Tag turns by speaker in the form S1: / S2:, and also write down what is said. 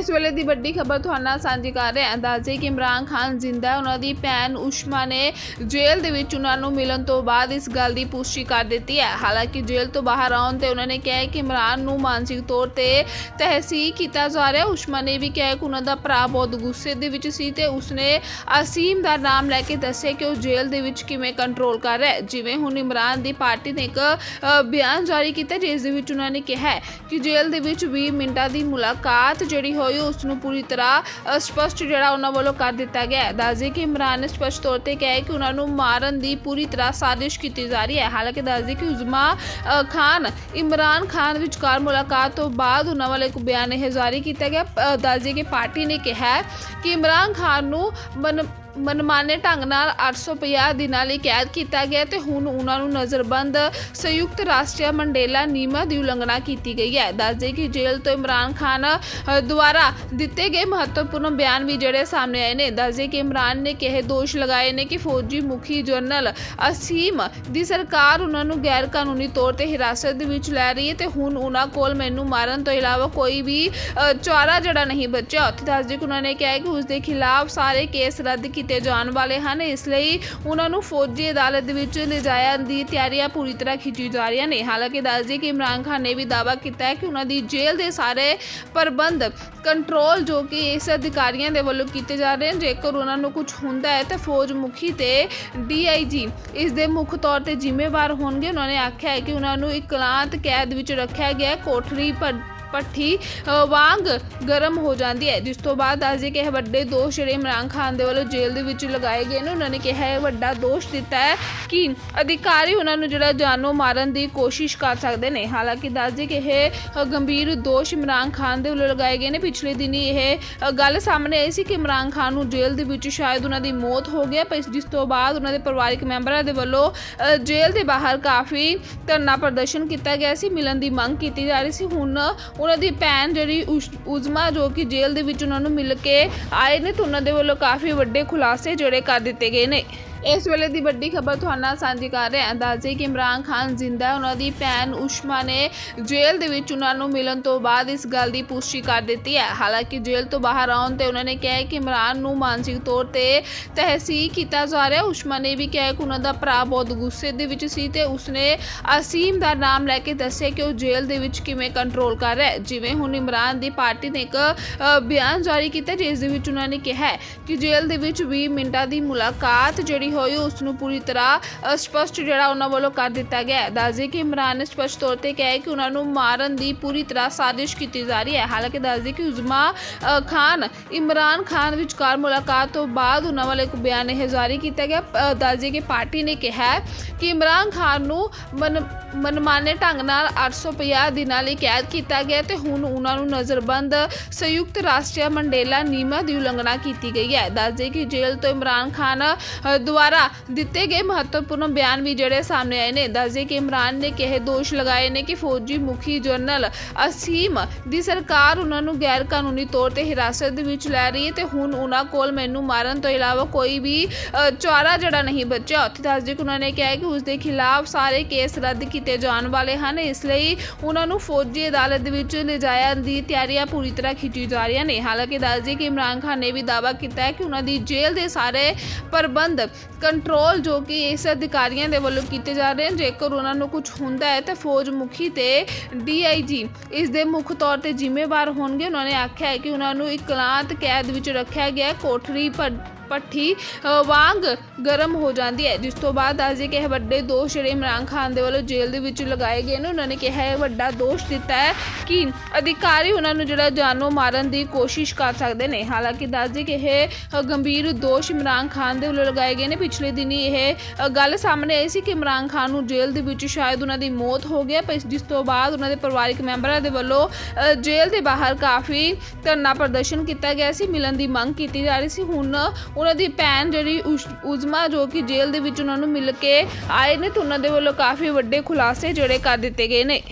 S1: ਇਸ ਵੇਲੇ ਦੀ ਵੱਡੀ ਖਬਰ ਤੁਹਾਨੂੰ ਨਾਲ ਸਾਂਝੀ ਕਰ ਰਹੇ ਹਾਂ। ਅੰਦਾਜ਼ੇ ਕਿ ਇਮਰਾਨ ਖਾਨ ਜ਼ਿੰਦਾ ਉਹਨਾਂ ਦੀ ਭੈਣ ਉਸ਼ਮਾ ਨੇ ਜੇਲ੍ਹ ਦੇ ਵਿੱਚ ਉਹਨਾਂ ਨੂੰ ਮਿਲਣ ਤੋਂ ਬਾਅਦ ਇਸ ਗੱਲ ਦੀ ਪੁਸ਼ਟੀ ਕਰ ਦਿੱਤੀ ਹੈ। ਹਾਲਾਂਕਿ ਜੇਲ੍ਹ ਤੋਂ ਬਾਹਰ ਆਉਣ ਤੇ ਉਹਨਾਂ ਨੇ ਕਿਹਾ ਕਿ ਇਮਰਾਨ ਨੂੰ ਮਾਨਸਿਕ ਤੌਰ ਤੇ ਤਹਿਸੀਹ ਕੀਤਾ ਜਾ ਰਿਹਾ ਹੈ। ਉਸ਼ਮਾ ਨੇ ਵੀ ਕਿਹਾ ਕਿ ਉਹਨਾਂ ਦਾ ਭਰਾ ਬਹੁਤ ਗੁੱਸੇ ਦੇ ਵਿੱਚ ਸੀ ਤੇ ਉਸਨੇ ਅਸੀਮ ਦਾ ਨਾਮ ਲੈ ਕੇ ਦੱਸਿਆ ਕਿ ਉਹ ਜੇਲ੍ਹ ਦੇ ਵਿੱਚ ਕਿਵੇਂ ਕੰਟਰੋਲ ਕਰ ਰਿਹਾ ਹੈ। ਜਿਵੇਂ ਹੁਣ ਇਮਰਾਨ ਦੀ ਪਾਰਟੀ ਨੇ ਇੱਕ ਬਿਆਨ ਜਾਰੀ ਕੀਤਾ ਜਿਸ ਦੇ ਵਿੱਚ ਉਹਨਾਂ ਨੇ ਕਿਹਾ ਕਿ ਜੇਲ੍ਹ ਦੇ ਵਿੱਚ 20 ਮਿੰਟਾਂ ਦੀ ਮੁਲਾਕਾਤ ਜਿਹੜੀ ਹੋ ਹੋਈ ਉਸ ਨੂੰ ਪੂਰੀ ਤਰ੍ਹਾਂ ਸਪਸ਼ਟ ਜਿਹੜਾ ਉਹਨਾਂ ਵੱਲੋਂ ਕਰ ਦਿੱਤਾ ਗਿਆ ਹੈ। ਦੱਸਦੇ ਕਿ ਇਮਰਾਨ ਨੇ ਸਪਸ਼ਟ ਤੌਰ ਤੇ ਕਿਹਾ ਕਿ ਉਹਨਾਂ ਨੂੰ ਮਾਰਨ ਦੀ ਪੂਰੀ ਤਰ੍ਹਾਂ ਸਾਜ਼ਿਸ਼ ਕੀਤੀ ਜਾ ਰਹੀ ਹੈ। ਹਾਲਾਂਕਿ ਦੱਸਦੇ ਕਿ ਉਜ਼ਮਾ ਅ, ਖਾਨ ਇਮਰਾਨ ਖਾਨ ਵਿਚਕਾਰ ਮੁਲਾਕਾਤ ਤੋਂ ਬਾਅਦ ਉਹਨਾਂ ਵੱਲੋਂ ਇੱਕ ਬਿਆਨ ਇਹ ਜਾਰੀ ਕੀਤਾ ਗਿਆ। ਅ, ਦੱਸਦੇ ਕਿ ਪਾਰਟੀ ਨੇ ਕਿਹਾ ਕਿ ਇਮਰਾਨ ਖਾਨ ਨੂੰ ਮਨਮਾਨੇ ਢੰਗ ਨਾਲ 850 ਦਿਨਾਂ ਲਈ ਕੈਦ ਕੀਤਾ ਗਿਆ ਤੇ ਹੁਣ ਉਹਨਾਂ ਨੂੰ ਨਜ਼ਰਬੰਦ ਸੰਯੁਕਤ ਰਾਸ਼ਟਰੀ ਮੰਡੇਲਾ ਨਿਯਮਾਂ ਦੀ ਉਲੰਘਣਾ ਕੀਤੀ ਗਈ ਹੈ। ਦੱਸਦੇ ਕਿ ਜੇਲ੍ਹ ਤੋਂ ਇਮਰਾਨ ਖਾਨ ਅ, ਦੁਆਰਾ ਦਿੱਤੇ ਗਏ ਮਹੱਤਵਪੂਰਨ ਬਿਆਨ ਵੀ ਜਿਹੜੇ ਸਾਹਮਣੇ ਆਏ ਨੇ। ਦੱਸਦੇ ਕਿ ਇਮਰਾਨ ਨੇ ਕਿਹ ਦੋਸ਼ ਲਗਾਏ ਨੇ ਕਿ ਫੌਜੀ ਮੁਖੀ ਜਨਰਲ ਅਸੀਮ ਦੀ ਸਰਕਾਰ ਉਹਨਾਂ ਨੂੰ ਗੈਰ ਕਾਨੂੰਨੀ ਤੌਰ ਤੇ ਹਿਰਾਸਤ ਦੇ ਵਿੱਚ ਲੈ ਰਹੀ ਹੈ ਤੇ ਹੁਣ ਉਹਨਾਂ ਕੋਲ ਮੈਨੂੰ ਮਾਰਨ ਤੋਂ ਇਲਾਵਾ ਕੋਈ ਵੀ ਅ, ਚਾਰਾ ਜਿਹੜਾ ਨਹੀਂ ਬਚਿਆ। ਉੱਥੇ ਦੱਸਦੇ ਕਿ ਉਹਨਾਂ ਨੇ ਕਿਹਾ ਹੈ ਕਿ ਉਸ ਦੇ ਖਿਲਾਫ ਸਾਰੇ ਕੇਸ ਰੱਦ ਕੀਤੇ ਜਾਣ ਵਾਲੇ ਹਨ। ਇਸ ਲਈ ਉਹਨਾਂ ਨੂੰ ਫੌਜੀ ਅਦਾਲਤ ਦੇ ਵਿੱਚ ਲਿਜਾਇਆ ਦੀ ਤਿਆਰੀਆਂ ਪੂਰੀ ਤਰ੍ਹਾਂ ਖਿੱਚੀ ਜਾ ਰਹੀਆਂ ਨੇ। ਹਾਲਾਂਕਿ ਦੱਸਦੇ ਕਿ ਇਮਰਾਨ ਖਾਨ ਨੇ ਵੀ ਦਾਅਵਾ ਕੀਤਾ ਹੈ ਕਿ ਉਹਨਾਂ ਦੀ ਜੇਲ੍ਹ ਦੇ ਸਾਰੇ ਪ੍ਰਬੰਧ ਕੰਟਰੋਲ ਜੋ ਕਿ ਇਸ ਅਧਿਕਾਰੀਆਂ ਦੇ ਵੱਲੋਂ ਕੀਤੇ ਜਾ ਰਹੇ ਹਨ ਜੇਕਰ ਉਹਨਾਂ ਨੂੰ ਕੁਝ ਹੁੰਦਾ ਹੈ ਤਾਂ ਫੌਜ ਮੁਖੀ ਤੇ ਡੀਆਈਜੀ ਇਸ ਦੇ ਮੁੱਖ ਤੌਰ ਤੇ ਜ਼ਿੰਮੇਵਾਰ ਹੋਣਗੇ। ਉਹਨਾਂ ਨੇ ਆਖਿਆ ਹੈ ਕਿ ਉਹਨਾਂ ਨੂੰ ਇਕਲਾਂਤ ਕੈਦ ਵਿੱਚ ਰੱਖਿਆ ਗਿਆ। ਹੈ। ਕੋਠੜੀ ਪਰ ਭੱਠੀ ਵਾਂਗ ਗਰਮ ਹੋ ਜਾਂਦੀ ਹੈ। ਜਿਸ ਤੋਂ ਬਾਅਦ ਦੱਸਦੇ ਕਿ ਇਹ ਵੱਡੇ ਦੋਸ਼ ਜਿਹੜੇ ਇਮਰਾਨ ਖਾਨ ਦੇ ਵੱਲੋਂ ਜੇਲ੍ਹ ਦੇ ਵਿੱਚ ਲਗਾਏ ਗਏ ਨੇ, ਉਹਨਾਂ ਨੇ ਕਿਹਾ ਹੈ ਵੱਡਾ ਦੋਸ਼ ਦਿੱਤਾ ਹੈ ਕਿ ਅਧਿਕਾਰੀ ਉਹਨਾਂ ਨੂੰ ਜਿਹੜਾ ਜਾਨੋਂ ਮਾਰਨ ਦੀ ਕੋਸ਼ਿਸ਼ ਕਰ ਸਕਦੇ ਨੇ। ਹਾਲਾਂਕਿ ਦੱਸਦੇ ਕਿ ਇਹ ਗੰਭੀਰ ਦੋਸ਼ ਇਮਰਾਨ ਖਾਨ ਦੇ ਵੱਲੋਂ ਲਗਾਏ ਗਏ ਨੇ। ਪਿਛਲੇ ਦਿਨੀ ਇਹ ਗੱਲ ਸਾਹਮਣੇ ਆਈ ਸੀ ਕਿ ਇਮਰਾਨ ਖਾਨ ਨੂੰ ਜੇਲ੍ਹ ਦੇ ਵਿੱਚ ਸ਼ਾਇਦ ਉਹਨਾਂ ਦੀ ਮੌਤ ਹੋ ਗਿਆ ਪਰ ਜਿਸ ਤੋਂ ਬਾਅਦ ਉਹਨਾਂ ਦੇ ਪਰਿਵਾਰਕ ਮੈਂਬਰਾਂ ਦੇ ਵੱਲੋਂ ਜੇਲ੍ਹ ਦੇ ਬਾਹਰ ਕਾਫੀ ਧਰਨਾ ਪ੍ਰਦਰਸ਼ਨ ਕੀਤਾ ਗਿਆ ਸੀ। ਮਿਲਣ ਦੀ ਮੰਗ ਕੀਤੀ ਜਾ ਰਹੀ ਸੀ। ਹੁਣ ਉਹਨਾਂ ਦੀ ਭੈਣ ਜਿਹੜੀ ਉਸ਼- ਉਜ਼ਮਾ ਜੋ ਕਿ ਜੇਲ੍ਹ ਦੇ ਵਿੱਚ ਉਹਨਾਂ ਨੂੰ ਮਿਲ ਕੇ ਆਏ ਨੇ ਤੇ ਉਹਨਾਂ ਦੇ ਵੱਲੋਂ ਕਾਫੀ ਵੱਡੇ ਖੁਲਾਸੇ ਜਿਹੜੇ ਕਰ ਦਿੱਤੇ ਗਏ ਨੇ। ਇਸ ਵੇਲੇ ਦੀ ਵੱਡੀ ਖਬਰ ਤੁਹਾਨੂੰ ਨਾਲ ਸਾਂਝੀ ਕਰ ਰਹੇ ਹਾਂ। ਅੰਦਾਜ਼ੇ ਕਿ ਇਮਰਾਨ ਖਾਨ ਜ਼ਿੰਦਾ ਹੈ। ਉਹਨਾਂ ਦੀ ਭੈਣ ਉਸ਼ਮਾ ਨੇ ਜੇਲ੍ਹ ਦੇ ਵਿੱਚ ਉਹਨਾਂ ਨੂੰ ਮਿਲਣ ਤੋਂ ਬਾਅਦ ਇਸ ਗੱਲ ਦੀ ਪੁਸ਼ਟੀ ਕਰ ਦਿੱਤੀ ਹੈ। ਹਾਲਾਂਕਿ ਜੇਲ੍ਹ ਤੋਂ ਬਾਹਰ ਆਉਣ ਤੇ ਉਹਨਾਂ ਨੇ ਕਿਹਾ ਕਿ ਇਮਰਾਨ ਨੂੰ ਮਾਨਸਿਕ ਤੌਰ ਤੇ ਤਹਿਸੀਹ ਕੀਤਾ ਜਾ ਰਿਹਾ ਹੈ। ਉਸ਼ਮਾ ਨੇ ਵੀ ਕਿਹਾ ਕਿ ਉਹਨਾਂ ਦਾ ਭਰਾ ਬਹੁਤ ਗੁੱਸੇ ਦੇ ਵਿੱਚ ਸੀ ਤੇ ਉਸਨੇ ਅਸੀਮ ਦਾ ਨਾਮ ਲੈ ਕੇ ਦੱਸਿਆ ਕਿ ਉਹ ਜੇਲ੍ਹ ਦੇ ਵਿੱਚ ਕਿਵੇਂ ਕੰਟਰੋਲ ਕਰ ਰਿਹਾ ਹੈ। ਜਿਵੇਂ ਹੁਣ ਇਮਰਾਨ ਦੀ ਪਾਰਟੀ ਨੇ ਇੱਕ ਬਿਆਨ ਜਾਰੀ ਕੀਤਾ, ਜਿਸ ਦੇ ਵਿੱਚ ਉਹਨਾਂ ਨੇ ਕਿਹਾ ਕਿ ਜੇਲ੍ਹ ਦੇ ਵਿੱਚ 20 ਮਿੰਟਾਂ ਦੀ ਮੁਲਾਕਾਤ ਜਿਹੜੀ ਹੋਈ ਉਸ ਨੂੰ ਪੂਰੀ ਤਰ੍ਹਾਂ ਸਪਸ਼ਟ ਜਿਹੜਾ ਉਹਨਾਂ ਵੱਲੋਂ ਕਰ ਦਿੱਤਾ ਗਿਆ ਹੈ। ਦੱਸਦੇ ਕਿ ਇਮਰਾਨ ਨੇ ਸਪਸ਼ਟ ਤੌਰ ਤੇ ਕਿਹਾ ਹੈ ਕਿ ਉਹਨਾਂ ਨੂੰ ਮਾਰਨ ਦੀ ਪੂਰੀ ਤਰ੍ਹਾਂ ਸਾਜ਼ਿਸ਼ ਕੀਤੀ ਜਾ ਰਹੀ ਹੈ। ਹਾਲਾਂਕਿ ਦੱਸਦੇ ਕਿ ਉਜ਼ਮਾ ਖਾਨ ਇਮਰਾਨ ਖਾਨ ਵਿਚਕਾਰ ਮੁਲਾਕਾਤ ਤੋਂ ਬਾਅਦ ਉਹਨਾਂ ਵੱਲੋਂ ਇੱਕ ਬਿਆਨ ਇਹ ਜਾਰੀ ਕੀਤਾ ਗਿਆ। ਦੱਸਦੇ ਕਿ ਪਾਰਟੀ ਨੇ ਕਿਹਾ ਕਿ ਇਮਰਾਨ ਖਾਨ ਨੂੰ ਮਨ ਮਨਮਾਨੇ ਢੰਗ ਨਾਲ 850 ਦਿਨਾਂ ਲਈ ਕੈਦ ਕੀਤਾ ਗਿਆ ਤੇ ਹੁਣ ਉਹਨਾਂ ਨੂੰ ਨਜ਼ਰਬੰਦ ਸੰਯੁਕਤ ਰਾਸ਼ਟਰੀ ਮੰਡੇਲਾ ਨਿਯਮਾਂ ਦੀ ਉਲੰਘਣਾ ਕੀਤੀ ਗਈ ਹੈ। ਦੱਸਦੇ ਕਿ ਜੇਲ੍ਹ ਤੋਂ ਇਮਰਾਨ ਖਾਨ ਅ, ਦੁਆਰਾ ਦਿੱਤੇ ਗਏ ਮਹੱਤਵਪੂਰਨ ਬਿਆਨ ਵੀ ਜਿਹੜੇ ਸਾਹਮਣੇ ਆਏ ਨੇ। ਦੱਸਦੇ ਕਿ ਇਮਰਾਨ ਨੇ ਕਿਹ ਦੋਸ਼ ਲਗਾਏ ਨੇ ਕਿ ਫੌਜੀ ਮੁਖੀ ਜਨਰਲ ਅਸੀਮ ਦੀ ਸਰਕਾਰ ਉਹਨਾਂ ਨੂੰ ਗੈਰ ਕਾਨੂੰਨੀ ਤੌਰ ਤੇ ਹਿਰਾਸਤ ਦੇ ਵਿੱਚ ਲੈ ਰਹੀ ਹੈ ਤੇ ਹੁਣ ਉਹਨਾਂ ਕੋਲ ਮੈਨੂੰ ਮਾਰਨ ਤੋਂ ਇਲਾਵਾ ਕੋਈ ਵੀ ਅ, ਚਾਰਾ ਜਿਹੜਾ ਨਹੀਂ ਬਚਿਆ। ਉੱਥੇ ਦੱਸਦੇ ਕਿ ਉਹਨਾਂ ਨੇ ਕਿਹਾ ਕਿ ਉਸ ਦੇ ਖਿਲਾਫ ਸਾਰੇ ਕੇਸ ਰੱਦ ਕੀਤੇ ਜਾਣ ਵਾਲੇ ਹਨ। ਇਸ ਲਈ ਉਹਨਾਂ ਨੂੰ ਫੌਜੀ ਅਦਾਲਤ ਦੇ ਵਿੱਚ ਲਿਜਾਇਆ ਦੀ ਤਿਆਰੀਆਂ ਪੂਰੀ ਤਰ੍ਹਾਂ ਖਿੱਚੀ ਜਾ ਰਹੀਆਂ ਨੇ। ਹਾਲਾਂਕਿ ਦੱਸਦੇ ਕਿ ਇਮਰਾਨ ਖਾਨ ਨੇ ਵੀ ਦਾਅਵਾ ਕੀਤਾ ਹੈ ਕਿ ਉਹਨਾਂ ਦੀ ਜੇਲ੍ਹ ਦੇ ਸਾਰੇ ਪ੍ਰਬੰਧ ਕੰਟਰੋਲ ਜੋ ਕਿ ਇਸ ਅਧਿਕਾਰੀਆਂ ਦੇ ਵੱਲੋਂ ਕੀਤੇ ਜਾ ਰਹੇ ਹਨ, ਜੇਕਰ ਉਹਨਾਂ ਨੂੰ ਕੁਝ ਹੁੰਦਾ ਹੈ ਤਾਂ ਫੌਜ ਮੁਖੀ ਤੇ ਡੀਆਈਜੀ ਇਸ ਦੇ ਮੁੱਖ ਤੌਰ ਤੇ ਜ਼ਿੰਮੇਵਾਰ ਹੋਣਗੇ ਉਹਨਾਂ ਨੇ ਆਖਿਆ ਹੈ ਕਿ ਉਹਨਾਂ ਨੂੰ ਇਕਲਾਂਤ ਕੈਦ ਵਿੱਚ ਰੱਖਿਆ ਗਿਆ ਹੈ। ਕੋਠੜੀ ਪਰ ਭੱਠੀ ਵਾਂਗ ਗਰਮ ਹੋ ਜਾਂਦੀ ਹੈ। ਜਿਸ ਤੋਂ ਬਾਅਦ ਦੱਸਦੇ ਕਿ ਇਹ ਵੱਡੇ ਦੋਸ਼ ਜਿਹੜੇ ਇਮਰਾਨ ਖਾਨ ਦੇ ਵੱਲੋਂ ਜੇਲ੍ਹ ਦੇ ਵਿੱਚ ਲਗਾਏ ਗਏ ਨੇ, ਉਹਨਾਂ ਨੇ ਕਿਹਾ ਹੈ ਵੱਡਾ ਦੋਸ਼ ਦਿੱਤਾ ਹੈ ਕਿ ਅਧਿਕਾਰੀ ਉਹਨਾਂ ਨੂੰ ਜਿਹੜਾ ਜਾਨੋਂ ਮਾਰਨ ਦੀ ਕੋਸ਼ਿਸ਼ ਕਰ ਸਕਦੇ ਨੇ। ਹਾਲਾਂਕਿ ਦੱਸਦੇ ਕਿ ਇਹ ਗੰਭੀਰ ਦੋਸ਼ ਇਮਰਾਨ ਖਾਨ ਦੇ ਵੱਲੋਂ ਲਗਾਏ ਗਏ ਨੇ। ਪਿਛਲੇ ਦਿਨੀ ਇਹ ਗੱਲ ਸਾਹਮਣੇ ਆਈ ਸੀ ਕਿ ਇਮਰਾਨ ਖਾਨ ਨੂੰ ਜੇਲ੍ਹ ਦੇ ਵਿੱਚ ਸ਼ਾਇਦ ਉਹਨਾਂ ਦੀ ਮੌਤ ਹੋ ਗਿਆ ਪਰ ਜਿਸ ਤੋਂ ਬਾਅਦ ਉਹਨਾਂ ਦੇ ਪਰਿਵਾਰਕ ਮੈਂਬਰਾਂ ਦੇ ਵੱਲੋਂ ਜੇਲ੍ਹ ਦੇ ਬਾਹਰ ਕਾਫੀ ਧਰਨਾ ਪ੍ਰਦਰਸ਼ਨ ਕੀਤਾ ਗਿਆ ਸੀ। ਮਿਲਣ ਦੀ ਮੰਗ ਕੀਤੀ ਜਾ ਰਹੀ ਸੀ। ਹੁਣ ਉਹਨਾਂ ਦੀ ਭੈਣ ਜਿਹੜੀ ਉਸ਼- ਉਜ਼ਮਾ ਜੋ ਕਿ ਜੇਲ੍ਹ ਦੇ ਵਿੱਚ ਉਹਨਾਂ ਨੂੰ ਮਿਲ ਕੇ ਆਏ ਨੇ ਤੇ ਉਹਨਾਂ ਦੇ ਵੱਲੋਂ ਕਾਫੀ ਵੱਡੇ ਖੁਲਾਸੇ ਜਿਹੜੇ ਕਰ ਦਿੱਤੇ ਗਏ ਨੇ।